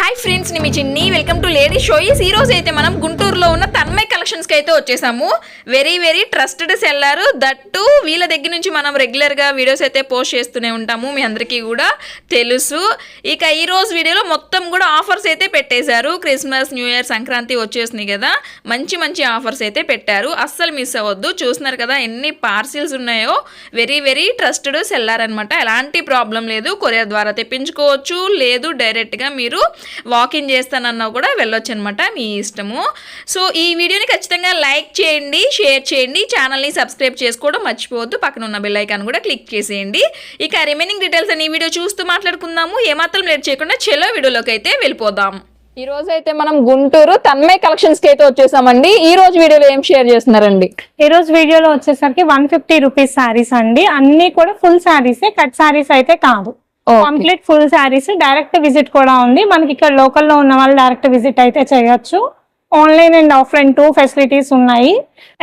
Hi friends నేను మీ చిన్ని. Welcome to lady షోయిస్ ఈ రోజు అయితే మనం గుంటూరులో ఉన్న తన్మయ్ కలెక్షన్స్కి అయితే వచ్చేసాము. Very very trusted seller that వీళ్ళ దగ్గర నుంచి మనం రెగ్యులర్గా వీడియోస్ అయితే పోస్ట్ చేస్తూనే ఉంటాము. మీ అందరికీ కూడా తెలుసు. ఇక ఈ రోజు వీడియోలో మొత్తం కూడా ఆఫర్స్ అయితే పెట్టేశారు. క్రిస్మస్ న్యూ ఇయర్ సంక్రాంతి వచ్చేసినాయి కదా. మంచి మంచి ఆఫర్స్ అయితే పెట్టారు. అస్సలు మిస్ అవ్వద్దు. చూస్తున్నారు కదా ఎన్ని పార్సిల్స్ ఉన్నాయో. వెరీ వెరీ ట్రస్టెడ్ సెల్లర్ అనమాట ఎలాంటి ప్రాబ్లం లేదు. కొరియర్ ద్వారా తెప్పించుకోవచ్చు. లేదు డైరెక్ట్గా మీరు వాకింగ్ చేస్తానన్నా కూడా వెళ్ళొచ్చు అనమాట మీ ఇష్టము. సో ఈ వీడియోని ఖచ్చితంగా లైక్ చేయండి షేర్ చేయండి ఛానల్ని సబ్స్క్రైబ్ చేసుకోవడం మర్చిపోవద్దు. పక్కన ఉన్న బెల్ ఐకాన్ కూడా క్లిక్ చేసేయండి. ఇక రిమైనింగ్ డీటెయిల్స్ అని ఈ వీడియో చూస్తూ మాట్లాడుకుందాము. ఏమాత్రం లేట్ చేయకుండా చెలో వీడియోలోకి అయితే వెళ్ళిపోదాం. ఈ రోజు అయితే మనం గుంటూరు తన్మయ్ కలెక్షన్స్కి అయితే వచ్చేసామండి. ఈ రోజు వీడియోలో ఏం షేర్ చేస్తున్నారండి? ఈ రోజు వీడియోలో వచ్చేసరికి వన్ ఫిఫ్టీ రూపీస్ శారీస్ అండి. అన్ని కూడా ఫుల్ శారీస్ కట్ శారీస్ అయితే కాదు. Complete full sarees direct visit కూడా ఉంది. మనకి ఇక్కడ లోకల్లో ఉన్న వాళ్ళు డైరెక్ట్ విజిట్ అయితే చేయొచ్చు. Online and offline two facilities ఉన్నాయి.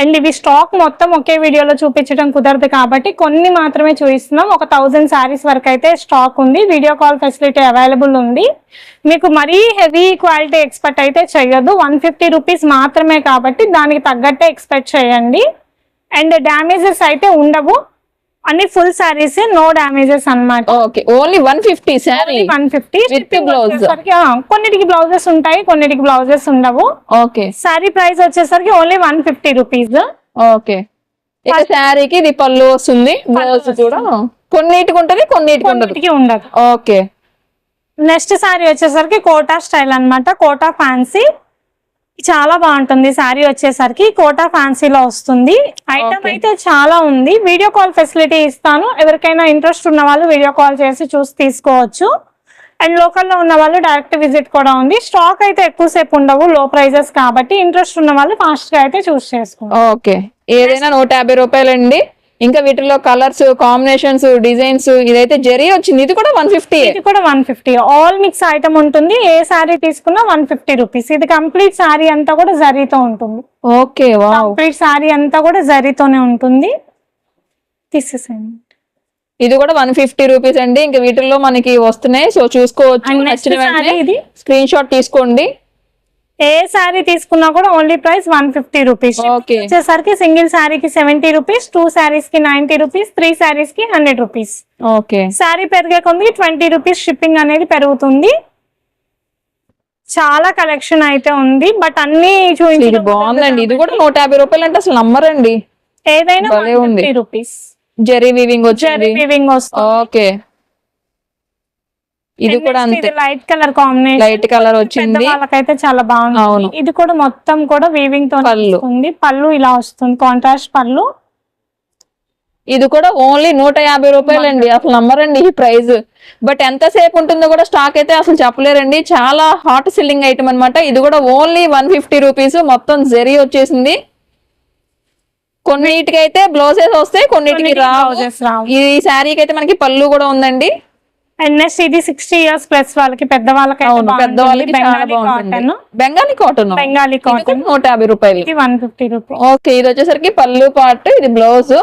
అండ్ ఇవి స్టాక్ మొత్తం ఒకే వీడియోలో చూపించడం కుదరదు కాబట్టి కొన్ని మాత్రమే చూపిస్తున్నాం. ఒక థౌజండ్ శారీస్ వరకు అయితే స్టాక్ ఉంది. వీడియో కాల్ ఫెసిలిటీ అవైలబుల్ ఉంది. మీకు మరీ హెవీ క్వాలిటీ ఎక్స్పెక్ట్ అయితే చేయొద్దు. వన్ ఫిఫ్టీ రూపీస్ మాత్రమే కాబట్టి దానికి తగ్గట్టే ఎక్స్పెక్ట్ చేయండి. అండ్ డ్యామేజెస్ అయితే ఉండవు. అన్ని ఫుల్ శారీస్ నో డ్యామేజెస్ అన్నమాట. Okay only one fifty saree. One fifty blouse. కొన్నిటికి బ్లౌజెస్ ఉంటాయి కొన్నిటికి బ్లౌజెస్ ఉండవు. ఓకే. శారీ ప్రైస్ వచ్చేసరికి only one fifty rupees okay. ఇక శారీకి ఇది పళ్ళు వస్తుంది బ్లౌజ్ కూడా. కొన్నిటికి ఉంటది కొన్నిటికి ఉండదు. ఓకే. నెక్స్ట్ శారీ వచ్చేసరికి కోటా స్టైల్ అన్నమాట కోటా ఫ్యాన్సీ చాలా బాగుంటుంది. శారీ వచ్చేసరికి కోటా ఫ్యాన్సీలో వస్తుంది. ఐటమ్. అయితే చాలా ఉంది. వీడియో కాల్ ఫెసిలిటీ ఇస్తాను. ఎవరికైనా ఇంట్రెస్ట్ ఉన్న వాళ్ళు వీడియో కాల్ చేసి చూసి తీసుకోవచ్చు. అండ్ లోకల్లో ఉన్న వాళ్ళు డైరెక్ట్ విజిట్ కూడా ఉంది. స్టాక్ అయితే ఎక్కువసేపు ఉండవు. లో ప్రైజెస్ కాబట్టి ఇంట్రెస్ట్ ఉన్న వాళ్ళు ఫాస్ట్గా అయితే చూస్ చేసుకోవాలి ఓకే ఏదైనా నూట యాభై రూపాయలండి. ఇంకా వీటిలో కలర్స్ కాంబినేషన్స్ డిజైన్స్ ఇదైతే జరీ వచ్చింది. ఇది కూడా వన్ ఫిఫ్టీ. ఇది కూడా one fifty. All mix item ఉంటుంది. ఏ శారీ తీసుకున్నా వన్ ఫిఫ్టీ రూపీస్ ఇది కంప్లీట్ శారీ అంతా కూడా జరీతో ఉంటుంది. ఓకే కంప్లీట్ శారీ అంతా కూడా జరీతోనే ఉంటుంది. తీసేసేయండి ఇది కూడా వన్ ఫిఫ్టీ రూపీస్ అండి. ఇంకా వీటిల్లో మనకి వస్తున్నాయి. సో చూసుకోవచ్చు. స్క్రీన్ షాట్ తీసుకోండి. ఏ శారీ తీసుకున్నా కూడా only price one fifty rupees. వచ్చేసరికి సింగిల్ శారీకి సెవెంటీ రూపీస్ టూ శారీస్కి నైన్టీ రూపీస్ త్రీ శారీస్కి హండ్రెడ్ రూపీస్ ఓకే శారీ పెరిగే కొంది ట్వంటీ రూపీస్ షిప్పింగ్ అనేది పెరుగుతుంది. చాలా కలెక్షన్ అయితే ఉంది బట్ అన్ని ఇది చూపించడం బాగుందండి. ఇది కూడా నూట యాభై రూపాయలు అంటే అసలు నమ్మరండి. ఏదైనా రూపీస్ జరీ వీవింగ్ వచ్చింది. వివింగ్ వస్తుంది. ఓకే ఇది కూడా అంతే. Light colour combination light colour వచ్చింది. వాళ్ళకైతే చాలా బాగుంది. అవును. ఇది కూడా మొత్తం కూడా వీవింగ్తో పళ్ళు. పళ్ళు ఇలా వస్తుంది. కాంట్రాస్ట్ పళ్ళు. ఇది కూడా ఓన్లీ నూట యాభై రూపాయలండి. అసలు నమ్మరండి ఈ ప్రైస్ బట్ ఎంతసేపు ఉంటుందో కూడా స్టాక్ అయితే అసలు చెప్పలేరండి. చాలా హాట్ సెల్లింగ్ ఐటమ్ అన్నమాట. ఇది కూడా ఓన్లీ వన్ ఫిఫ్టీ రూపీస్ మొత్తం జరీ వచ్చేసింది. కొన్నిటికి అయితే బ్లౌజెస్ వస్తాయి కొన్నిటికి రావు. ఈ శారీకి అయితే మనకి పళ్ళు కూడా ఉందండి. అండ్ నెక్స్ట్ ఇది సిక్స్టీ ఇయర్స్ ప్లస్ వాళ్ళకి పెద్ద వాళ్ళకి అవును పెద్ద వాళ్ళకి చాలా బాగుంటుంది. Cotton. Bengali cotton? Bengali cotton. నూట యాభై రూపాయలు. ఇది వన్ ఫిఫ్టీ రూపీస్. ఓకే ఇది వచ్చేసరికి పళ్ళు పార్ట్ ఇది బ్లౌజ్.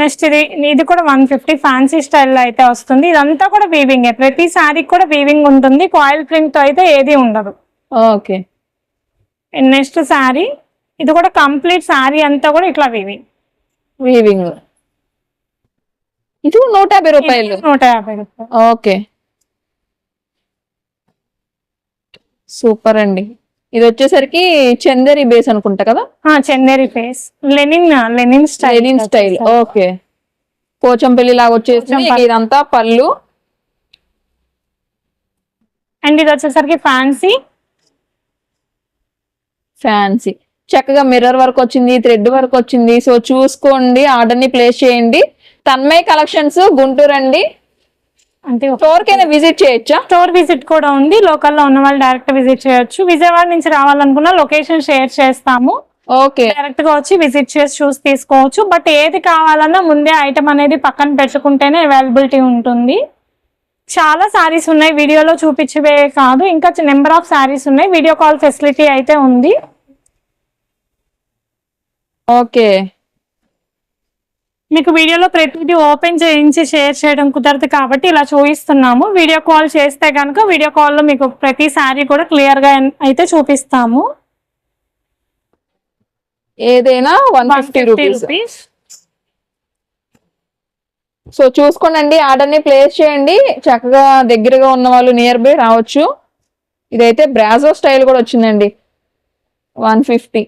నెక్స్ట్ ఇది ఇది కూడా వన్ ఫిఫ్టీ. ఫ్యాన్సీ స్టైల్లో అయితే వస్తుంది. ఇదంతా కూడా వీవింగ్ ప్రతి శారీకి కూడా వీవింగ్ ఉంటుంది. కాయిల్ ప్రింట్తో అయితే ఏది ఉండదు. ఓకే. Next saree. ఇది కూడా కంప్లీట్ శారీ అంతా కూడా ఇట్లా వీవింగ్ వీవింగ్ ఇది నూట యాభై రూపాయలు. నూట యాభై రూపాయలు. ఓకే. సూపర్ అండి. ఇది వచ్చేసరికి చందేరి బేస్ అనుకుంటా కదా? Chanderi face linen linen style linen style. Okay. Pochampally లాగా పోచంపల్లి. ఇదంతా పళ్ళు. అండ్ ఇది వచ్చేసరికి ఫ్యాన్సీ. ఫ్యాన్సీ. చక్కగా మిర్రర్ వర్క్ వచ్చింది థ్రెడ్ వర్క్ వచ్చింది. సో చూసుకోండి ఆర్డర్ని ప్లేస్ చేయండి. తన్మయ్ కలెక్షన్స్ గుంటూరు అండి అంటే స్టోర్ కైనా విజిట్ చేయొచ్చా? స్టోర్ విజిట్ కూడా ఉంది. లోకల్లో ఉన్న వాళ్ళు డైరెక్ట్ విజిట్ చేయొచ్చు. విజయవాడ నుంచి రావాలనుకున్న లొకేషన్ షేర్ చేస్తాము. ఓకే డైరెక్ట్గా వచ్చి విజిట్ చేసి చూసి తీసుకోవచ్చు. బట్ ఏది కావాలన్నా ముందే ఐటమ్ అనేది పక్కన పెట్టుకుంటేనే అవైలబిలిటీ ఉంటుంది. చాలా సారీస్ ఉన్నాయి. వీడియోలో చూపించవే కాదు. ఇంకా నెంబర్ ఆఫ్ సారీస్ ఉన్నాయి. వీడియో కాల్ ఫెసిలిటీ అయితే ఉంది. ఓకే మీకు వీడియోలో ప్రతిదీ ఓపెన్ చేయించి షేర్ చేయడం కుదరదు కాబట్టి ఇలా చూపిస్తున్నాము. వీడియో కాల్ చేస్తే కనుక వీడియో కాల్లో మీకు ప్రతి శారీ కూడా క్లియర్గా అయితే చూపిస్తాము. ఏదైనా వన్ ఫిఫ్టీ రూపీస్ సో చూసుకోండి ఆర్డర్ని ప్లేస్ చేయండి. చక్కగా దగ్గరగా ఉన్న వాళ్ళు నియర్ బై రావచ్చు. ఇదైతే బ్రాజో స్టైల్ కూడా వచ్చిందండి. వన్ ఫిఫ్టీ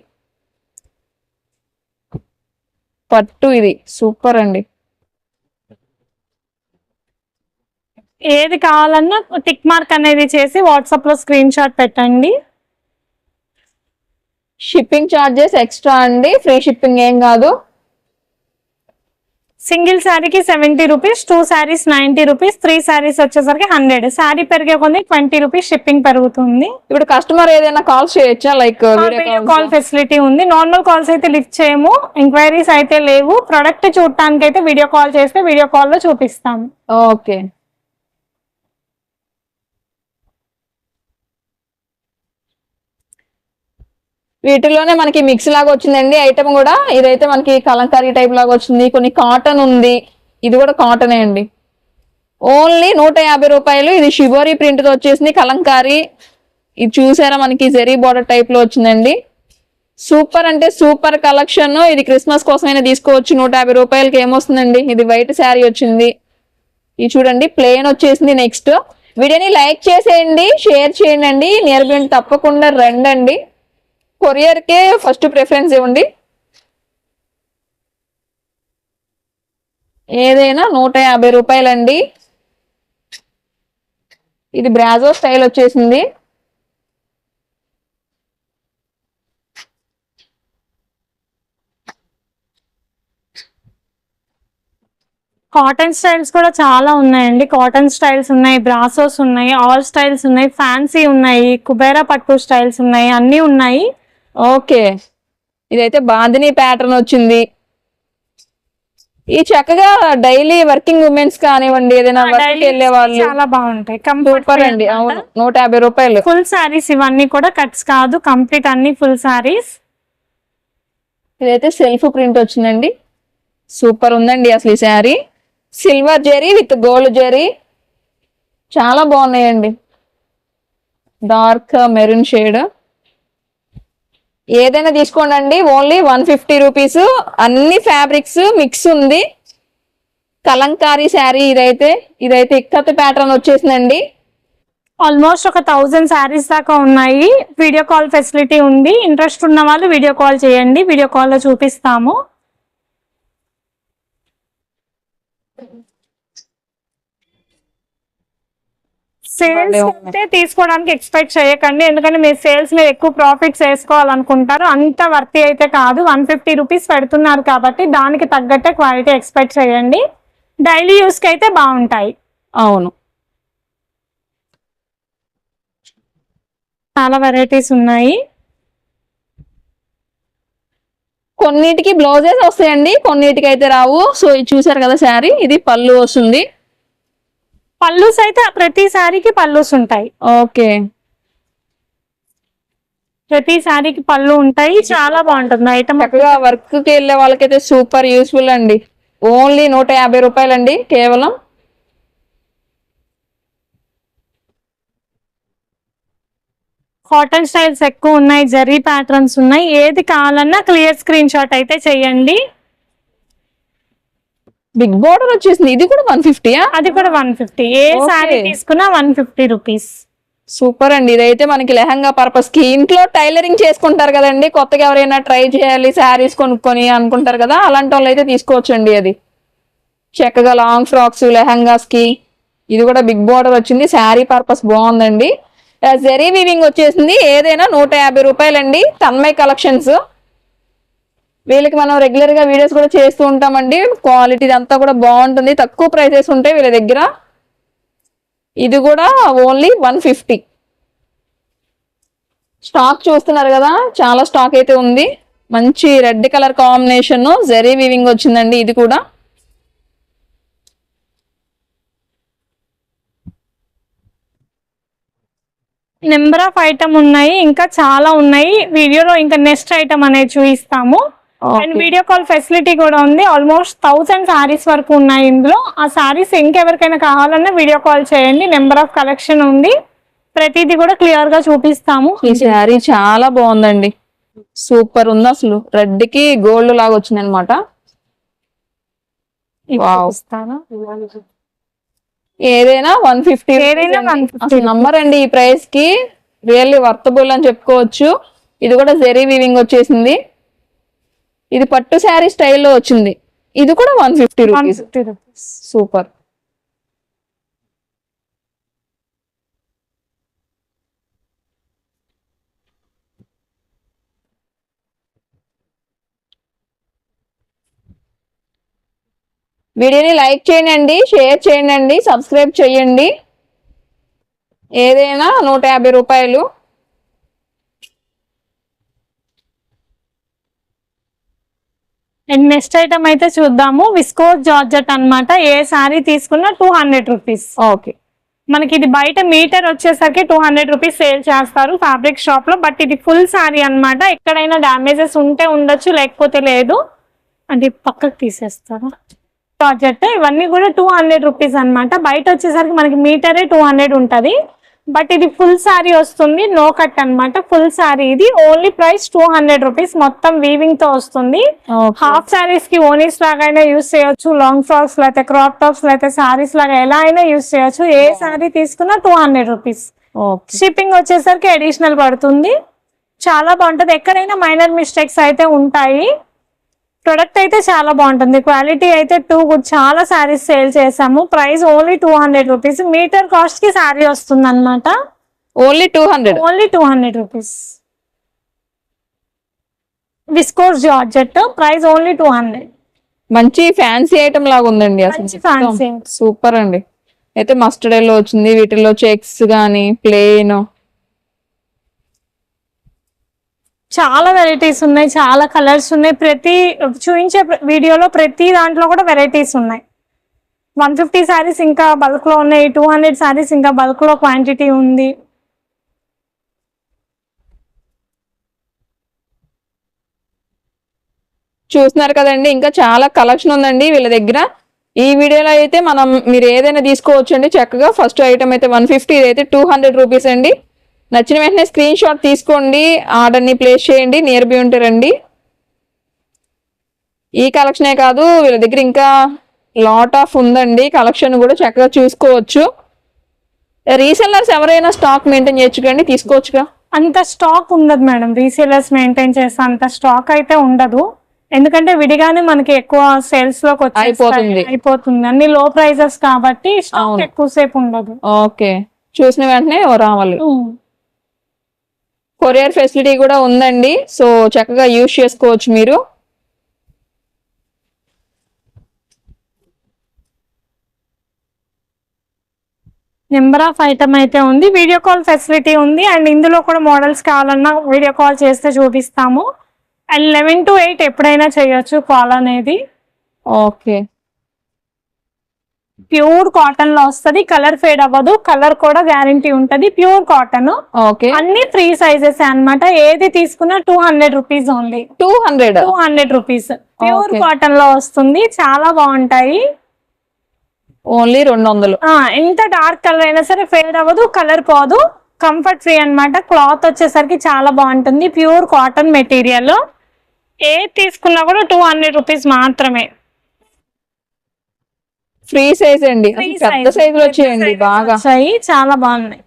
పట్టు ఇది. సూపర్ అండి. ఏది కావాలన్నా టిక్ మార్క్ అనేది చేసి వాట్సాప్లో స్క్రీన్ షాట్ పెట్టండి. షిప్పింగ్ చార్జెస్ ఎక్స్ట్రా అండి. ఫ్రీ షిప్పింగ్ ఏం కాదు. సింగిల్ శారీకి seventy rupees two sarees ninety rupees three sarees వచ్చేసరికి హండ్రెడ్. శారీ పెరిగే కొన్ని ట్వంటీ రూపీస్ షిప్పింగ్ పెరుగుతుంది. ఇప్పుడు కస్టమర్ ఏదైనా కాల్స్ చేయొచ్చా? లైక్ కాల్ ఫెసిలిటీ ఉంది. నార్మల్ కాల్స్ అయితే లిఫ్ట్ చేయము. ఎంక్వైరీస్ అయితే లేవు. ప్రొడక్ట్ చూడటానికి అయితే వీడియో కాల్ చేస్తే వీడియో కాల్లో చూపిస్తాం ఓకే. వీటిలోనే మనకి మిక్స్ లాగా వచ్చిందండి. ఐటమ్ కూడా ఇదైతే మనకి కలంకారీ టైప్ లాగా వచ్చింది. కొన్ని కాటన్ ఉంది. ఇది కూడా కాటనే అండి. ఓన్లీ నూట యాభై రూపాయలు. ఇది షిబోరి ప్రింట్తో వచ్చేసింది కలంకారీ. ఇది చూసారా మనకి జెరీ బార్డర్ టైప్లో వచ్చిందండి. సూపర్ అంటే సూపర్ కలెక్షన్ ఇది క్రిస్మస్ కోసమైనా తీసుకోవచ్చు. నూట యాభై రూపాయలకి ఏమొస్తుందండి? ఇది వైట్ శారీ వచ్చింది. ఇది చూడండి ప్లేన్ వచ్చేసింది నెక్స్ట్ వీడియోని లైక్ చేసేయండి షేర్ చేయండి. నియర్ బై తప్పకుండా రండి కొరియర్కే ఫస్ట్ ప్రిఫరెన్స్ ఇవ్వండి. ఏదైనా నూట యాభై రూపాయలండి. ఇది బ్రాజో స్టైల్ వచ్చేసింది. కాటన్ స్టైల్స్ కూడా చాలా ఉన్నాయండి. కాటన్ స్టైల్స్ ఉన్నాయి బ్రాసోస్ ఉన్నాయి ఆల్ స్టైల్స్ ఉన్నాయి ఫ్యాన్సీ ఉన్నాయి కుబేరా పట్టు స్టైల్స్ ఉన్నాయి అన్నీ ఉన్నాయి. ఓకే. ఇదైతే బాందిని ప్యాటర్న్ వచ్చింది. ఈ చక్కగా డైలీ వర్కింగ్ ఉమెన్స్ కానివ్వండి ఏదైనా వర్క్ వెళ్ళే వాళ్ళు చాలా బాగుంటాయి. సూపర్ అండి. అవును. నూట యాభై రూపాయలు. ఫుల్ సారీస్ ఇవన్నీ కూడా కట్స్ కాదు. కంప్లీట్ అన్ని ఫుల్ సారీస్ ఇదైతే సెల్ఫ్ ప్రింట్ వచ్చిందండి. సూపర్ ఉందండి అసలు ఈ saree silver zari with gold zari చాలా బాగున్నాయండి. డార్క్ మెరూన్ షేడ్ ఏదైనా తీసుకోండి ఓన్లీ వన్ ఫిఫ్టీ రూపీస్ అన్ని ఫ్యాబ్రిక్స్ మిక్స్ ఉంది. కలంకారీ శారీ ఇదైతే ఇదైతే ఇక్కత్ ప్యాటర్న్ వచ్చేసిందండి. ఆల్మోస్ట్ ఒక థౌజండ్ శారీస్ దాకా ఉన్నాయి. వీడియో కాల్ ఫెసిలిటీ ఉంది. ఇంట్రెస్ట్ ఉన్న వాళ్ళు వీడియో కాల్ చేయండి. వీడియో కాల్లో చూపిస్తాము. సేల్స్. అయితే తీసుకోవడానికి ఎక్స్పెక్ట్ చేయకండి. ఎందుకంటే మీరు సేల్స్ మీద ఎక్కువ ప్రాఫిట్స్ వేసుకోవాలనుకుంటారు. అంత వర్తి అయితే కాదు. వన్ ఫిఫ్టీ రూపీస్ పెడుతున్నారు కాబట్టి దానికి తగ్గట్టే క్వాలిటీ ఎక్స్పెక్ట్ చేయండి. డైలీ యూస్కి అయితే బాగుంటాయి. అవును. చాలా వెరైటీస్ ఉన్నాయి. కొన్నిటికి బ్లౌజెస్ వస్తాయండి. కొన్నిటికి అయితే రావు. సో ఇది చూసారు కదా శారీ? ఇది పళ్ళు వస్తుంది. పల్లూస్ అయితే ప్రతి శారీకి పల్లూస్ ఉంటాయి ఓకే. ప్రతి శారీకి పళ్ళు ఉంటాయి. చాలా బాగుంటుంది. ఐటమ్ చక్కగా వర్క్కి వెళ్ళే వాళ్ళకైతే సూపర్ యూస్ఫుల్ అండి. ఓన్లీ నూట యాభై రూపాయలండి కేవలం. కాటన్ స్టైల్స్ ఎక్కువ ఉన్నాయి. జరీ ప్యాటర్న్స్ ఉన్నాయి. ఏది కావాలన్నా క్లియర్ స్క్రీన్ షాట్ అయితే చేయండి. బిగ్ బోర్డర్ వచ్చేసింది. ఇది కూడా వన్ ఫిఫ్టీయా? అది కూడా వన్ ఫిఫ్టీ. ఏ. శారీ తీసుకున్నా వన్ ఫిఫ్టీ రూపీస్. సూపర్ అండి. ఇదైతే మనకి లెహంగా పర్పస్కి ఇంట్లో టైలరింగ్ చేసుకుంటారు కదండి. కొత్తగా ఎవరైనా ట్రై చేయాలి శారీస్ కొనుక్కొని అనుకుంటారు కదా అలాంటి వాళ్ళు అయితే తీసుకోవచ్చండి అది. చక్కగా లాంగ్ ఫ్రాక్స్ లెహంగాస్కి. ఇది కూడా బిగ్ బోర్డర్ వచ్చింది. శారీ పర్పస్ బాగుందండి. జెరీ వీవింగ్ వచ్చేసింది. ఏదైనా నూట యాభై రూపాయలండి. తన్మయ్ కలెక్షన్స్. వీళ్ళకి మనం రెగ్యులర్గా వీడియోస్ కూడా చేస్తూ ఉంటామండి. క్వాలిటీ అంతా కూడా బాగుంటుంది. తక్కువ ప్రైసెస్ ఉంటాయి వీళ్ళ దగ్గర ఇది కూడా ఓన్లీ వన్ ఫిఫ్టీ స్టాక్ చూస్తున్నారు కదా చాలా స్టాక్ అయితే ఉంది. మంచి red colour combination zari weaving వచ్చిందండి ఇది కూడా. నెంబర్ ఆఫ్ ఐటమ్ ఉన్నాయి ఇంకా చాలా ఉన్నాయి. వీడియోలో ఇంకా నెక్స్ట్ ఐటమ్ అనేది చూపిస్తాము. అండ్ వీడియో కాల్ ఫెసిలిటీ కూడా ఉంది. ఆల్మోస్ట్ థౌసండ్ సారీస్ వరకు ఉన్నాయి ఇందులో. ఆ సారీస్ ఇంకెవరికైనా కావాలన్నా వీడియో కాల్ చేయండి. నెంబర్ ఆఫ్ కలెక్షన్ ఉంది. ప్రతిదీ కూడా క్లియర్గా చూపిస్తాము. ఈ శారీ చాలా బాగుందండి. సూపర్ ఉంది అసలు. రెడ్కి గోల్డ్ లాగా వచ్చింది అనమాట? ఏదైనా వన్ ఫిఫ్టీ ఏదైనా 150 అసలు నమ్మరండి ఈ ప్రైస్కి. రియల్లీ వర్తబుల్ అని చెప్పుకోవచ్చు. ఇది కూడా జెరీ వీవింగ్ వచ్చేసింది. ఇది పట్టు శారీ స్టైల్లో వచ్చింది. ఇది కూడా one fifty rupees. 150 rupees. Super. వీడియోని లైక్ చేయండి షేర్ చేయండి సబ్స్క్రైబ్ చేయండి. ఏదైనా నూట యాభై రూపాయలు. అండ్ నెక్స్ట్ ఐటమ్ అయితే చూద్దాము. విస్కోస్ జార్జెట్ అన్నమాట. ఏ సారీ తీసుకున్నా టూ హండ్రెడ్ రూపీస్ ఓకే మనకి ఇది బయట మీటర్ వచ్చేసరికి టూ హండ్రెడ్ రూపీస్ సేల్ చేస్తారు ఫ్యాబ్రిక్ షాప్లో. బట్ ఇది ఫుల్ సారీ అన్నమాట. ఎక్కడైనా డ్యామేజెస్ ఉంటే ఉండొచ్చు లేకపోతే లేదు. అది పక్కకు తీసేస్తారు? జార్జెట్ ఇవన్నీ కూడా టూ హండ్రెడ్ రూపీస్ అన్నమాట. బయట వచ్చేసరికి మనకి మీటరే టూ హండ్రెడ్ ఉంటది. బట్ ఇది ఫుల్ సారీ వస్తుంది నో కట్ అన్నమాట. ఫుల్ సారీ ఇది. Only price two hundred rupees మొత్తం వీవింగ్తో వస్తుంది. హాఫ్ సారీస్కి ఓనీస్ లాగా అయినా యూస్ చేయొచ్చు. లాంగ్ ఫ్రాక్స్ లేకపోతే క్రాప్ టాప్స్ లేకపోతే సారీస్ లాగా ఎలా అయినా యూస్ చేయొచ్చు. ఏ సారీ తీసుకున్నా టూ హండ్రెడ్ రూపీస్ షిప్పింగ్ వచ్చేసరికి అడిషనల్ పడుతుంది. చాలా బాగుంటది. ఎక్కడైనా మైనర్ మిస్టేక్స్ అయితే ఉంటాయి. ప్రొడక్ట్ అయితే చాలా బాగుంటుంది. క్వాలిటీ అయితే టూ చాలా సారీస్ సేల్ చేసాము price only two hundred rupees. Metre కాస్ట్కి సారీ వస్తుంది అనమాట only two hundred. Only two hundred rupees. Viscose georgette. Price only two hundred. మంచి ఫ్యాన్సీ ఐటమ్ లాగా ఉందండి మంచి అసలు ఫ్యాన్సీ. సూపర్ అండి. అయితే మస్టర్డ్ ఎల్లో వచ్చింది వీటిల్లో చెక్స్ కానీ ప్లేన్ చాలా వెరైటీస్ ఉన్నాయి చాలా కలర్స్ ఉన్నాయి. ప్రతి చూపించే వీడియోలో ప్రతి దాంట్లో కూడా వెరైటీస్ ఉన్నాయి. వన్ ఫిఫ్టీ శారీస్ ఇంకా బల్క్లో ఉన్నాయి టూ హండ్రెడ్ శారీస్ ఇంకా బల్క్లో క్వాంటిటీ ఉంది. చూస్తున్నారు కదండి ఇంకా చాలా కలెక్షన్ ఉందండి వీళ్ళ దగ్గర. ఈ వీడియోలో అయితే మనం మీరు ఏదైనా తీసుకోవచ్చు అండి చక్కగా ఫస్ట్ ఐటమ్ అయితే వన్ ఫిఫ్టీ అయితే టూ హండ్రెడ్ రూపీస్ అండి. నచ్చిన వెంటనే స్క్రీన్ షాట్ తీసుకోండి ఆర్డర్ని ప్లేస్ చేయండి నియర్ బై ఉంటారండి ఈ కలెక్షనే కాదు వీళ్ళ దగ్గర ఇంకా లాట్ ఆఫ్ ఉందండి. కలెక్షన్ కూడా చక్కగా చూసుకోవచ్చు. రీసెల్లర్స్ ఎవరైనా స్టాక్ మెయింటైన్ చేయొచ్చుకండి తీసుకోవచ్చుగా? అంత స్టాక్ ఉండదు మేడం. రీసేలర్స్ మెయింటైన్ చేసే అంత స్టాక్ అయితే ఉండదు. ఎందుకంటే విడిగానే మనకి ఎక్కువ సేల్స్లోకి. అయిపోతుంది. అయిపోతుంది. అన్ని లో ప్రైజెస్ కాబట్టి స్టాక్. ఎక్కువసేపు ఉండదు. ఓకే. చూసిన వెంటనే రావాలి. కొరియర్ ఫెసిలిటీ కూడా ఉందండి. సో చక్కగా యూజ్ చేసుకోవచ్చు మీరు. నెంబర్ ఆఫ్ ఐటమ్ అయితే ఉంది వీడియో కాల్ ఫెసిలిటీ ఉంది అండ్ ఇందులో కూడా మోడల్స్ కావాలన్నా వీడియో కాల్ చేస్తే చూపిస్తాము. అండ్ లెవెన్ టు ఎయిట్ ఎప్పుడైనా చేయొచ్చు కాల్ అనేది. ఓకే ప్యూర్ కాటన్లో వస్తది కలర్ ఫేడ్ అవ్వదు కలర్ కూడా గ్యారంటీ ఉంటది ప్యూర్ కాటన్. ఓకే. అన్ని ఫ్రీ సైజెస్ అన్నమాట. ఏది తీసుకున్నా two hundred rupees only. Two hundred. Two hundred rupees. Pure. కాటన్లో వస్తుంది చాలా బాగుంటాయి. ఓన్లీ రెండు వందలు. ఎంత డార్క్ కలర్ అయినా సరే ఫేడ్ అవ్వదు కలర్ పోదు. కంఫర్ట్ ఫ్రీ అన్నమాట. క్లాత్ వచ్చేసరికి చాలా బాగుంటుంది ప్యూర్ కాటన్ మెటీరియల్. ఏ తీసుకున్నా కూడా టూ హండ్రెడ్ రూపీస్ మాత్రమే. ఫ్రీ సైజ్ అండి. పెద్ద. సైజులు వచ్చేయండి బాగా. వచ్చాయి. చాలా బాగున్నాయి.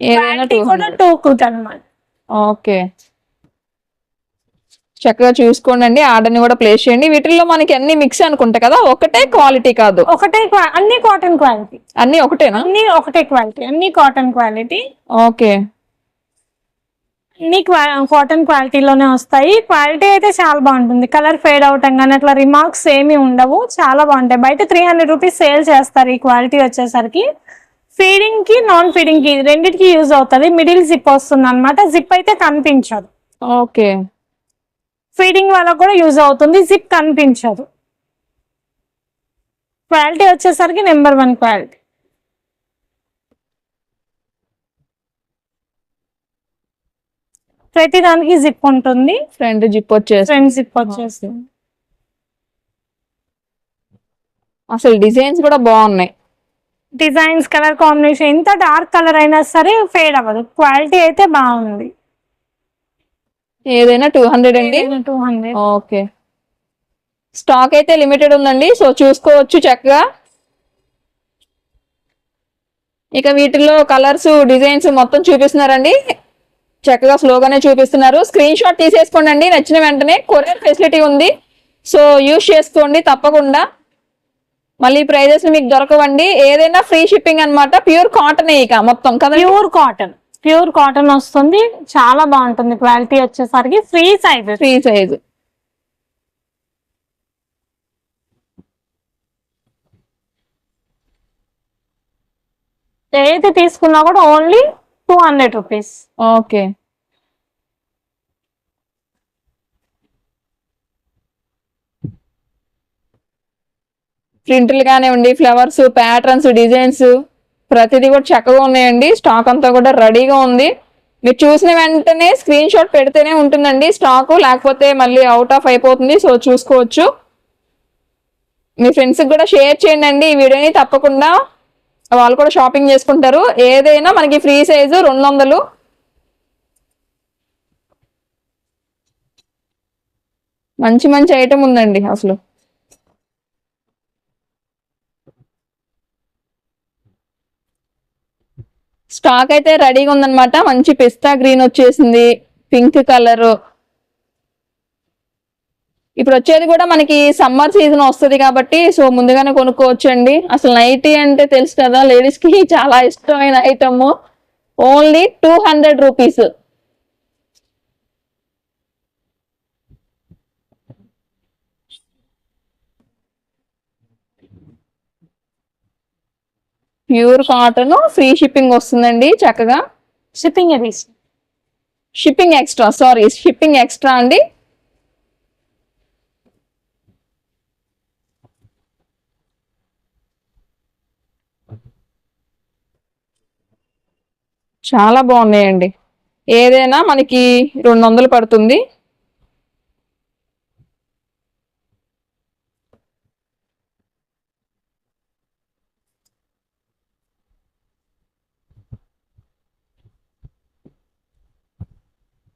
ఏదైనా టూ కూడా టూ కుట్ అనమాట ఓకే. చక్కగా చూసుకోండి అండి ఆర్డర్ని కూడా ప్లేస్ చేయండి. వీటిల్లో మనకి అన్ని మిక్స్ అనుకుంటా కదా ఒకటే క్వాలిటీ కాదు. ఒకటే అన్ని కాటన్ క్వాలిటీ అన్ని ఒకటేనా? అన్ని ఒకటే క్వాలిటీ అన్ని కాటన్ క్వాలిటీ ఓకే. అన్ని కాటన్ క్వాలిటీలోనే వస్తాయి. క్వాలిటీ అయితే చాలా బాగుంటుంది. కలర్ ఫేడ్ అవటం కానీ అట్లా రిమార్క్స్ ఏమీ ఉండవు. చాలా బాగుంటాయి. బయట త్రీ హండ్రెడ్ రూపీస్ సేల్ చేస్తారు ఈ క్వాలిటీ వచ్చేసరికి. ఫీడింగ్కి నాన్ ఫీడింగ్కి రెండింటికి యూజ్ అవుతుంది. మిడిల్ జిప్ వస్తుంది అనమాట జిప్ అయితే కనిపించదు. ఓకే. ఫీడింగ్ వాళ్ళకు కూడా యూజ్ అవుతుంది. జిప్ కనిపించదు. క్వాలిటీ వచ్చేసరికి నెంబర్ వన్ క్వాలిటీ ప్రతి దానికి జిప్ ఉంటుంది. ఫ్రంట్ జిప్ వచ్చేసి ఫ్రంట్ జిప్ వచ్చేస్తుంది. అసలు డిజైన్స్ కూడా బాగున్నాయి. డిజైన్స్ కలర్ కాంబినేషన్ ఎంత డార్క్ కలర్ అయినా సరే ఫేడ్ అవ్వదు. క్వాలిటీ అయితే బాగుంది. ఏదైనా టూ హండ్రెడ్ అండి? Two hundred. ఓకే. స్టాక్ అయితే లిమిటెడ్ ఉందండి సో చూసుకోవచ్చు చక్కగా. ఇక వీటిలో కలర్స్ డిజైన్స్ మొత్తం చూపిస్తున్నారండి. చక్కగా స్లోగానే చూపిస్తున్నారు. స్క్రీన్ షాట్ తీసేసుకోండి అండి నచ్చిన వెంటనే కొరియర్ ఫెసిలిటీ ఉంది. సో యూస్ చేసుకోండి తప్పకుండా. మళ్ళీ ప్రైజెస్ మీకు దొరకవండి. ఏదైనా ఫ్రీ షిప్పింగ్ అన్నమాట. ప్యూర్ కాటన్ ఇక మొత్తం కదా ప్యూర్ కాటన్. ప్యూర్ కాటన్ వస్తుంది. చాలా బాగుంటుంది. క్వాలిటీ వచ్చేసరికి ఫ్రీ సైజ్ ఫ్రీ సైజ్. ఏది తీసుకున్నా కూడా only two hundred rupees. Okay. ప్రింట్లు కానివ్వండి ఫ్లవర్స్ ప్యాటర్న్స్ డిజైన్స్ ప్రతిదీ కూడా చక్కగా ఉన్నాయండి. స్టాక్ అంతా కూడా రెడీగా ఉంది. మీరు చూసిన వెంటనే స్క్రీన్ షాట్ పెడితేనే ఉంటుందండి స్టాక్ లేకపోతే మళ్ళీ అవుట్ ఆఫ్ అయిపోతుంది సో చూసుకోవచ్చు. మీ ఫ్రెండ్స్కి కూడా షేర్ చేయండి ఈ వీడియోని తప్పకుండా వాళ్ళు కూడా షాపింగ్ చేసుకుంటారు. ఏదైనా మనకి ఫ్రీ సైజు రెండు వందలు మంచి మంచి ఐటమ్ ఉందండి అసలు. స్టాక్ అయితే రెడీగా ఉందన్నమాట. మంచి పిస్తా గ్రీన్ వచ్చేసింది. Pink colour. ఇప్పుడు వచ్చేది కూడా మనకి సమ్మర్ సీజన్ వస్తుంది కాబట్టి సో ముందుగానే కొనుక్కోవచ్చు అండి అసలు నైటీ అంటే తెలుసు కదా లేడీస్కి చాలా ఇష్టమైన item. Only two hundred rupees. Pure cotton free shipping వస్తుందండి చక్కగా. Shipping shipping extra sorry shipping extra అండి. చాలా బాగున్నాయండి. ఏదైనా మనకి రెండు వందలు పడుతుంది.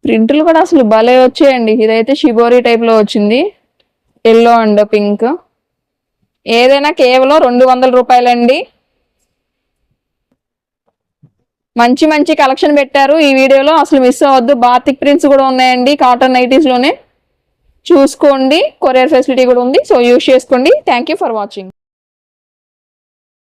ప్రింట్లు కూడా అసలు భలే వచ్చాయండి. ఇదైతే షిబోరీ టైప్లో వచ్చింది. ఎల్లో అండ్ పింక్ ఏదైనా కేవలం రెండు వందల రూపాయలండి. మంచి మంచి కలెక్షన్ పెట్టారు. ఈ వీడియోలో అసలు మిస్ అవ్వద్దు. బాతిక్ ప్రింట్స్ కూడా ఉన్నాయండి. కాటన్ నైటీస్లోనే చూసుకోండి. కొరియర్ ఫెసిలిటీ కూడా ఉంది. సో యూస్ చేసుకోండి. Thank you for watching